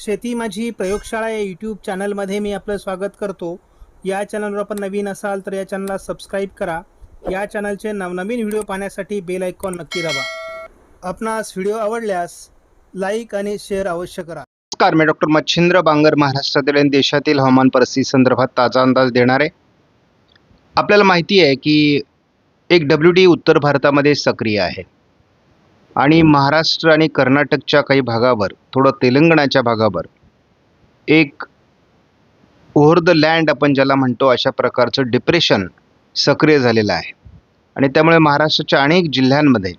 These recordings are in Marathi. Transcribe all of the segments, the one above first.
शेती माझी प्रयोगशाळा या यूट्यूब चॅनलमध्ये मी आपलं स्वागत करतो. या चॅनलवर आपण नवीन असाल तर या चॅनलला सबस्क्राईब करा. या चॅनलचे नवनवीन व्हिडिओ पाहण्यासाठी बेल आयकॉन नक्की दाबा. आपणास व्हिडिओ आवडल्यास लाईक आणि शेअर अवश्य करा. नमस्कार मी डॉक्टर मच्छिंद्र बांगर महाराष्ट्रातील आणि देशातील हवामान परिस्थिती संदर्भात ताजा अंदाज देणार. आहे आपल्याला माहिती आहे की एक डब्ल्यू डी उत्तर भारतामध्ये सक्रिय आहे. आणि महाराष्ट्र आणि कर्नाटकच्या काही भागावर थोडं तेलंगणाच्या भागावर एक ओव्हर द लँड आपण ज्याला म्हणतो अशा प्रकारचं डिप्रेशन सक्रिय झालेलं आहे. आणि त्यामुळे महाराष्ट्राच्या अनेक जिल्ह्यांमध्ये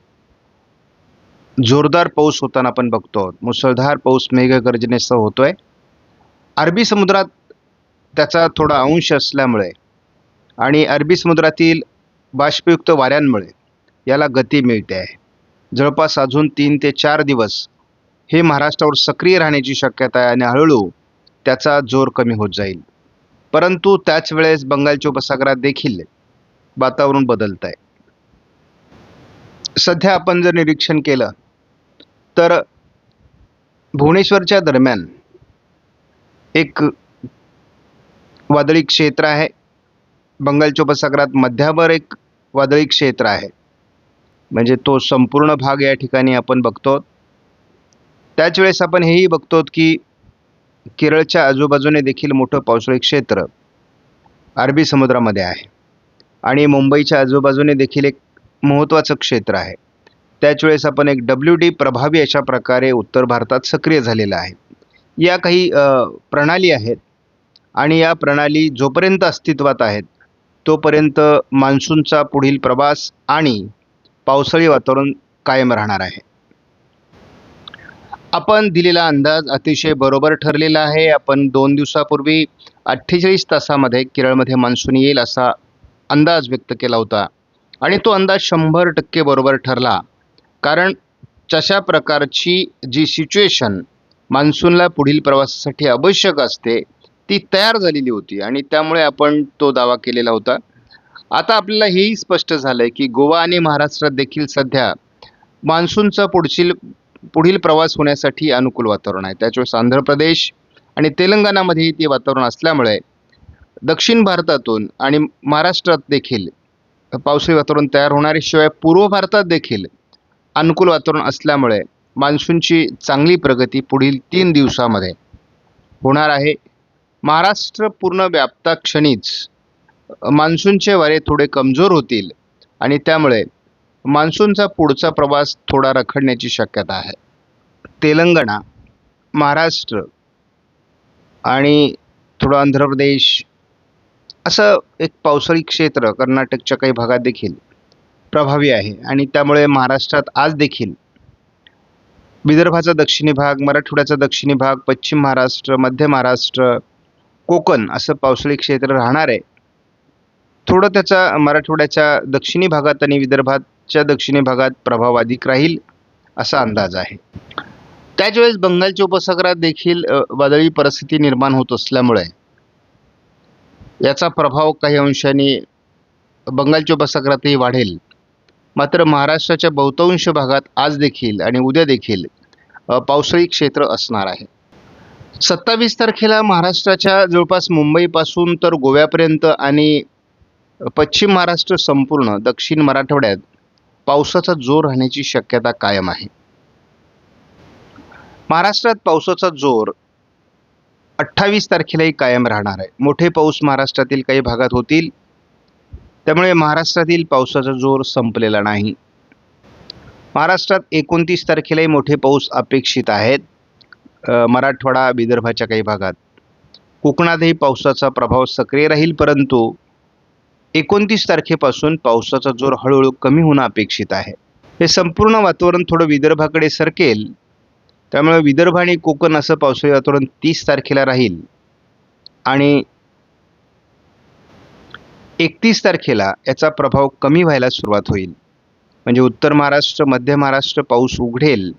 जोरदार पाऊस होताना आपण बघतो. मुसळधार पाऊस मेघगर्जनेसह होतोय. अरबी समुद्रात त्याचा थोडा अंश असल्यामुळे आणि अरबी समुद्रातील बाष्पयुक्त वाऱ्यांमुळे याला गती मिळते आहे. जवळपास अजून तीन ते चार दिवस हे महाराष्ट्रावर सक्रिय राहण्याची शक्यता आहे आणि हळूहळू त्याचा जोर कमी होत जाईल. परंतु त्याच वेळेस बंगालच्या उपसागरात देखील वातावरण बदलत आहे. सध्या आपण जर निरीक्षण केलं तर भुवनेश्वरच्या दरम्यान एक वादळी क्षेत्र आहे. बंगालच्या उपसागरात मध्यावर एक वादळी क्षेत्र आहे. म्हणजे तो संपूर्ण भाग या ठिकाणी आपण बघतो. त्याच वेळेस आपण हेही बघतो की केरळच्या आजूबाजूने देखील मोठं पावसाळी क्षेत्र अरबी समुद्रामध्ये आहे. आणि मुंबईच्या आजूबाजूने देखील एक महत्त्वाचं क्षेत्र आहे. त्याच वेळेस आपण एक डब्ल्यू डी प्रभावी अशा प्रकारे उत्तर भारतात सक्रिय झालेला आहे. या काही प्रणाली आहेत आणि या प्रणाली जोपर्यंत अस्तित्वात आहेत तोपर्यंत मान्सूनचा पुढील प्रवास आणि पावसाळी वातावरण कायम राहणार आहे. आपण दिलेला अंदाज अतिशय बरोबर ठरलेला आहे. आपण दोन दिवसापूर्वी अठ्ठेचाळीस तासामध्ये केरळमध्ये मान्सून येईल असा अंदाज व्यक्त केला होता. आणि तो अंदाज शंभर टक्के बरोबर ठरला. कारण तशा प्रकारची जी सिच्युएशन मान्सूनला पुढील प्रवासासाठी आवश्यक असते ती तयार झालेली होती. आणि त्यामुळे आपण तो दावा केलेला होता. आता आपल्याला हेही स्पष्ट झालं आहे की गोवा आणि महाराष्ट्रात देखील सध्या मान्सूनचा पुढील पुढील प्रवास होण्यासाठी अनुकूल वातावरण आहे. त्याच्यावेळेस आंध्र प्रदेश आणि तेलंगणामध्येही ते वातावरण असल्यामुळे दक्षिण भारतातून आणि महाराष्ट्रात देखील पावसाळी वातावरण तयार होणार शिवाय पूर्व भारतात देखील अनुकूल वातावरण असल्यामुळे मान्सूनची चांगली प्रगती पुढील तीन दिवसामध्ये होणार आहे. महाराष्ट्र पूर्ण व्याप्ता क्षणीच मान्सूनचे वारे थोडे कमजोर होतील आणि त्यामुळे मान्सूनचा पुढचा प्रवास थोडा रखडण्याची शक्यता आहे. तेलंगणा महाराष्ट्र आणि थोडं आंध्र प्रदेश असं एक पावसाळी क्षेत्र कर्नाटकच्या काही भागात देखील प्रभावी आहे आणि त्यामुळे महाराष्ट्रात आज देखील विदर्भाचा दक्षिणी भाग मराठवाड्याचा दक्षिणी भाग पश्चिम महाराष्ट्र मध्य महाराष्ट्र कोकण असं पावसाळी क्षेत्र राहणार आहे. थोडं त्याचा मराठवाड्याच्या दक्षिणी भागात आणि विदर्भाच्या दक्षिणी भागात प्रभाव अधिक राहील असा अंदाज आहे. त्याच वेळेस बंगालच्या उपसागरात देखील वादळी परिस्थिती निर्माण होत असल्यामुळे याचा प्रभाव काही अंशाने बंगालच्या उपसागरातही वाढेल. मात्र महाराष्ट्राच्या बहुतांश भागात आज देखील आणि उद्या देखील पावसाळी क्षेत्र असणार आहे. सत्तावीस तारखेला महाराष्ट्राच्या जवळपास मुंबईपासून तर गोव्यापर्यंत आणि पश्चिम महाराष्ट्र संपूर्ण दक्षिण मराठवाड्यात पावसाचा जोर राहण्याची शक्यता कायम आहे. महाराष्ट्रात पावसाचा जोर अठ्ठावीस तारखेलाही कायम राहणार आहे. मोठे पाऊस महाराष्ट्रातील काही भागात होतील. त्यामुळे महाराष्ट्रातील पावसाचा जोर संपलेला नाही. महाराष्ट्रात एकोणतीस तारखेलाही मोठे पाऊस अपेक्षित आहेत. मराठवाडा विदर्भाच्या काही भागात. कोकणातही पावसाचा प्रभाव सक्रिय राहील परंतु एकोणतीस तारखेपासून पावसाचा जोर हळूहळू कमी होणं अपेक्षित आहे. हे संपूर्ण वातावरण थोडं विदर्भाकडे सरकेल. त्यामुळे विदर्भ आणि कोकण असं पावसाळी वातावरण तीस तारखेला राहील. आणि एकतीस तारखेला याचा प्रभाव कमी व्हायला सुरुवात होईल. म्हणजे उत्तर महाराष्ट्र मध्य महाराष्ट्र पाऊस उघडेल.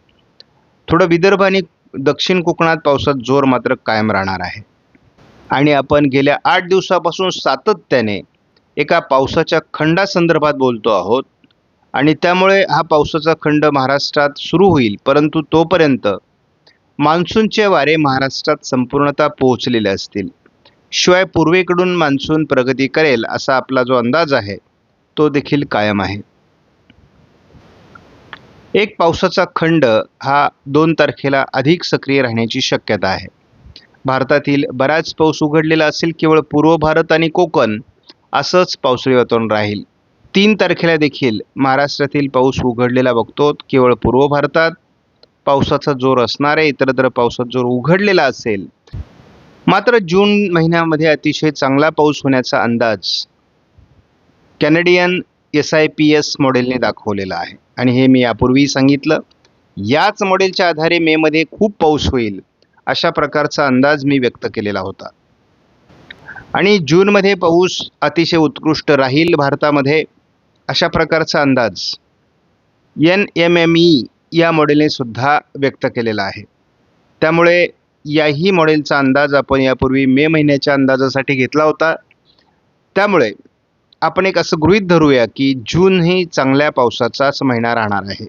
थोडं विदर्भ आणि दक्षिण कोकणात पावसात जोर मात्र कायम राहणार आहे. आणि आपण गेल्या आठ दिवसापासून सातत्याने एका पावसाच्या खंडासंदर्भात बोलतो आहोत. आणि त्यामुळे हा पावसाचा खंड महाराष्ट्रात सुरू होईल. परंतु तोपर्यंत मान्सूनचे वारे महाराष्ट्रात संपूर्णतः पोहोचलेले असतील. शिवाय पूर्वेकडून मान्सून प्रगती करेल असा आपला जो अंदाज आहे तो देखील कायम आहे. एक पावसाचा खंड हा दोन तारखेला अधिक सक्रिय राहण्याची शक्यता आहे. भारतातील बराच पाऊस उघडलेला असेल केवळ पूर्व भारत आणि कोकण असंच पावसाळी वातावरण राहील. तीन तारखेला देखील महाराष्ट्रातील पाऊस उघडलेला बघतो. केवळ पूर्व भारतात पावसाचा जोर असणार आहे इतरत्र पावसाचा जोर उघडलेला असेल. मात्र जून महिन्यामध्ये अतिशय चांगला पाऊस होण्याचा अंदाज Canadian S I P S मॉडेलने दाखवलेला आहे. आणि हे मी यापूर्वी सांगितलं. याच मॉडेलच्या आधारे मेमध्ये खूप पाऊस होईल अशा प्रकारचा अंदाज मी व्यक्त केलेला होता. आणि जूनमध्ये पाऊस अतिशय उत्कृष्ट राहील भारतामध्ये अशा प्रकारचा अंदाज एन एम एम ई या मॉडेलने सुद्धा व्यक्त केलेला आहे. त्यामुळे याही मॉडेलचा अंदाज आपण यापूर्वी मे महिन्याच्या अंदाजासाठी घेतला होता. त्यामुळे आपण एक असं गृहीत धरूया की जून ही चांगल्या पावसाचाच महिना राहणार आहे.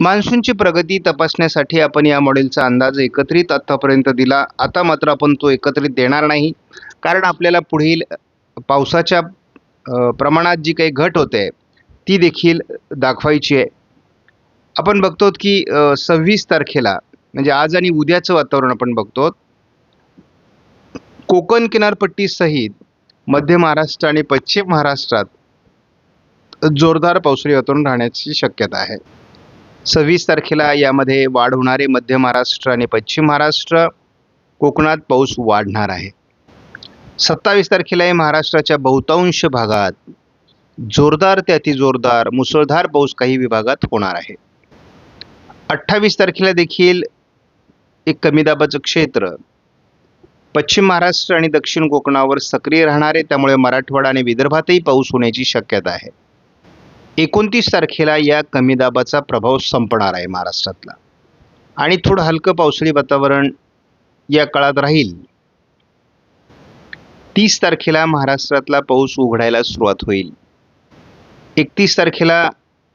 मान्सूनची प्रगती तपासण्यासाठी आपण या मॉडेलचा अंदाज एकत्रित आत्तापर्यंत दिला. आता मात्र आपण तो एकत्रित देणार नाही. कारण आपल्याला पुढील पावसाच्या प्रमाणात जी काही घट होते ती देखील दाखवायची आहे. आपण बघतो की सव्वीस तारखेला म्हणजे आज आणि उद्याचं वातावरण आपण बघतो कोकण किनारपट्टीसहित मध्य महाराष्ट्र आणि पश्चिम महाराष्ट्रात जोरदार पावसाळी वातावरण राहण्याची शक्यता आहे. सव्वीस तारखेला यामध्ये वाढ होणारे मध्य महाराष्ट्र आणि पश्चिम महाराष्ट्र कोकणात पाऊस वाढणार आहे. सत्तावीस तारखेला हे महाराष्ट्राच्या बहुतांश भागात. जोरदार ते अतिजोरदार मुसळधार पाऊस काही विभागात होणार आहे. अठ्ठावीस तारखेला देखील एक कमी दाबाचं क्षेत्र. पश्चिम महाराष्ट्र आणि दक्षिण कोकणावर सक्रिय राहणार आहे त्यामुळे मराठवाडा आणि विदर्भातही पाऊस होण्याची शक्यता आहे. एकोणतीस तारखेला या कमी दाबाचा प्रभाव संपणार आहे महाराष्ट्रातला. आणि थोडं हलकं पावसाळी वातावरण या काळात राहील. तीस तारखेला महाराष्ट्रातला पाऊस उघडायला सुरुवात होईल. एकतीस तारखेला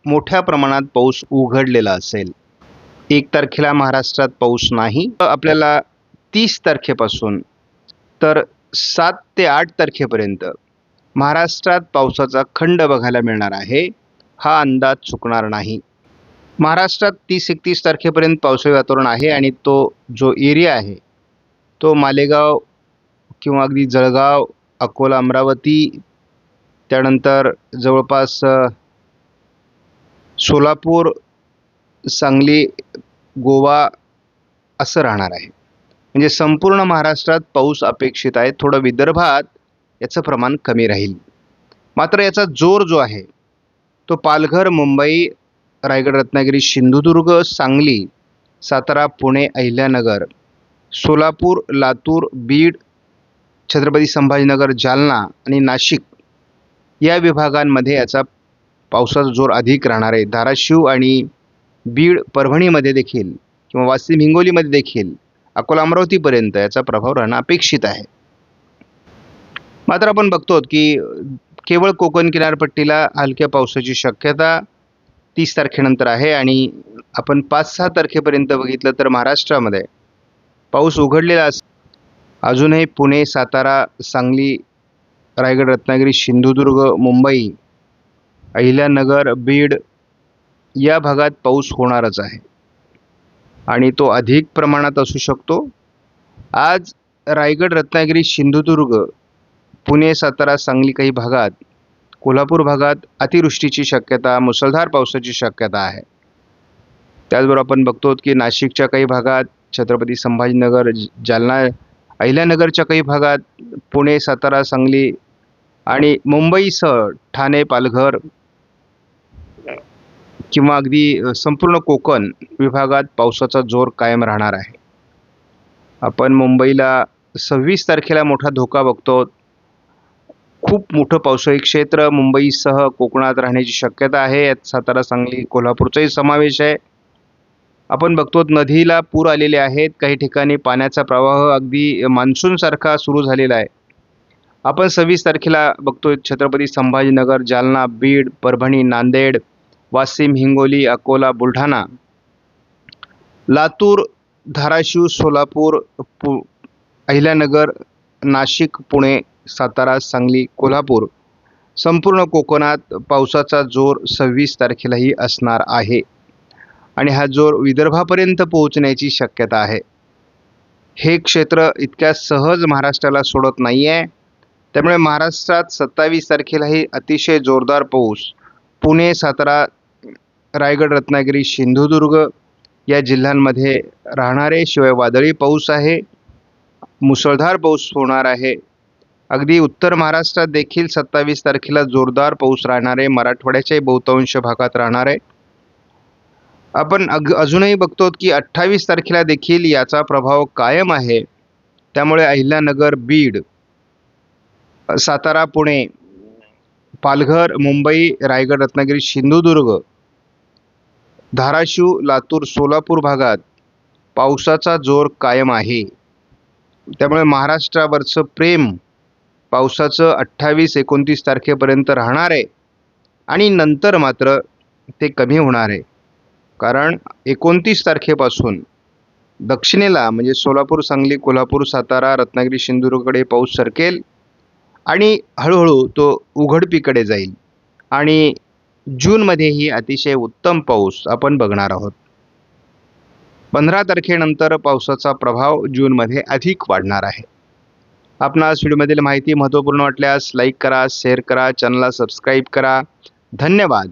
मोठ्या प्रमाणात पाऊस उघडलेला असेल. एक तारखेला महाराष्ट्रात पाऊस नाही आपल्याला तीस तारखेपासून तर सात ते आठ तारखेपर्यंत महाराष्ट्रात पावसाचा खंड बघायला मिळणार आहे. हा अंदाज चुकणार नाही. महाराष्ट्रात तीस एकतीस तारखेपर्यंत पावसाळी वातावरण आहे आणि तो जो एरिया आहे तो मालेगाव किंवा अगदी जळगाव अकोला अमरावती त्यानंतर जवळपास सोलापूर सांगली गोवा असं राहणार आहे. म्हणजे संपूर्ण महाराष्ट्रात पाऊस अपेक्षित आहे. थोडं विदर्भात याचं प्रमाण कमी राहील. मात्र याचा जोर जो आहे तो पालघर मुंबई रायगड रत्नागिरी सिंधुदुर्ग सांगली सातारा पुणे अहिल्यानगर सोलापूर लातूर बीड छत्रपती संभाजीनगर जालना आणि नाशिक या विभागांमध्ये याचा पावसाचा जोर अधिक राहणार आहे. धाराशिव आणि बीड परभणीमध्ये देखील किंवा वाशिम हिंगोलीमध्ये देखील अकोला अमरावतीपर्यंत याचा प्रभाव राहणं अपेक्षित आहे. मात्र आपण बघतो की केवळ कोकण किनारपट्टीला हलक्या पावसाची शक्यता तीस तारखेनंतर आहे आणि आपण पाच सहा तारखेपर्यंत बघितलं तर महाराष्ट्रामध्ये पाऊस उघडलेला अस अजूनही पुणे सातारा सांगली रायगड रत्नागिरी सिंधुदुर्ग मुंबई अहिल्यानगर बीड या भागात पाऊस होणारच आहे. आणि तो अधिक प्रमाणात असू शकतो. आज रायगड रत्नागिरी सिंधुदुर्ग पुणे सातारा सांगली काही भागात कोल्हापूर भागात अतिवृष्टीची शक्यता मुसळधार पावसाची शक्यता आहे. त्याचबरोबर आपण बघतो की नाशिकच्या काही भागात छत्रपती संभाजीनगर जालना अहिल्यानगरच्या काही भागात पुणे सातारा सांगली आणि मुंबईसह ठाणे पालघर किंवा अगदी संपूर्ण कोकण विभागात पावसाचा जोर कायम राहणार आहे. आपण मुंबईला सव्वीस तारखेला मोठा धोका बघतो. खूप मोठं पावसाळी क्षेत्र मुंबईसह कोकणात राहण्याची शक्यता आहे. यात सातारा सांगली कोल्हापूरचाही समावेश आहे. आपण बघतो नदीला पूर आलेले आहेत. काही ठिकाणी पाण्याचा प्रवाह अगदी मान्सूनसारखा सुरू झालेला आहे. आपण सव्वीस तारखेला बघतोय छत्रपती संभाजीनगर जालना बीड परभणी नांदेड वाशिम हिंगोली अकोला बुलढाणा लातूर धाराशिव सोलापूर पु अहिल्यानगर नाशिक पुणे सातारा सांगली कोल्हापूर. संपूर्ण कोकणात पावसाचा जोर सव्वीस तारखेलाही असणार आहे. आणि हा जोर विदर्भापर्यंत पोहोचण्याची शक्यता आहे. हे क्षेत्र इतक्या सहज महाराष्ट्राला सोडत नाही आहे त्यामुळे महाराष्ट्रात सत्तावीस तारखेलाही अतिशय जोरदार पाऊस. पुणे सातारा रायगड रत्नागिरी सिंधुदुर्ग या जिल्ह्यांमध्ये राहणारे शिवाय वादळी पाऊस आहे. मुसळधार पाऊस होणार आहे. अगदी उत्तर महाराष्ट्रात देखील सत्तावीस तारखेला जोरदार पाऊस राहणार आहे मराठवाड्याच्याही बहुतांश भागात राहणार आहे आपण अग अजूनही बघतो की अठ्ठावीस तारखेला देखील याचा प्रभाव कायम आहे. त्यामुळे अहिल्यानगर बीड सातारा पुणे पालघर मुंबई रायगड रत्नागिरी सिंधुदुर्ग धाराशिव लातूर सोलापूर भागात पावसाचा जोर कायम आहे. त्यामुळे महाराष्ट्रावरचं प्रेम पावसाचं अठ्ठावीस एकोणतीस तारखेपर्यंत राहणार आहे आणि नंतर मात्र ते कमी होणार आहे. कारण एकोणतीस तारखेपासून दक्षिणेला म्हणजे सोलापूर सांगली कोल्हापूर सातारा रत्नागिरी सिंधुदुर्गकडे पाऊस सरकेल आणि हळूहळू तो उघडपीकडे जाईल. आणि जूनमध्येही अतिशय उत्तम पाऊस आपण बघणार आहोत. पंधरा तारखेनंतर पावसाचा प्रभाव जूनमध्ये अधिक वाढणार आहे. आपणास व्हिडिओमधील माहिती महत्त्वपूर्ण वाटल्यास लाईक करा शेअर करा चॅनलला सबस्क्राईब करा. धन्यवाद.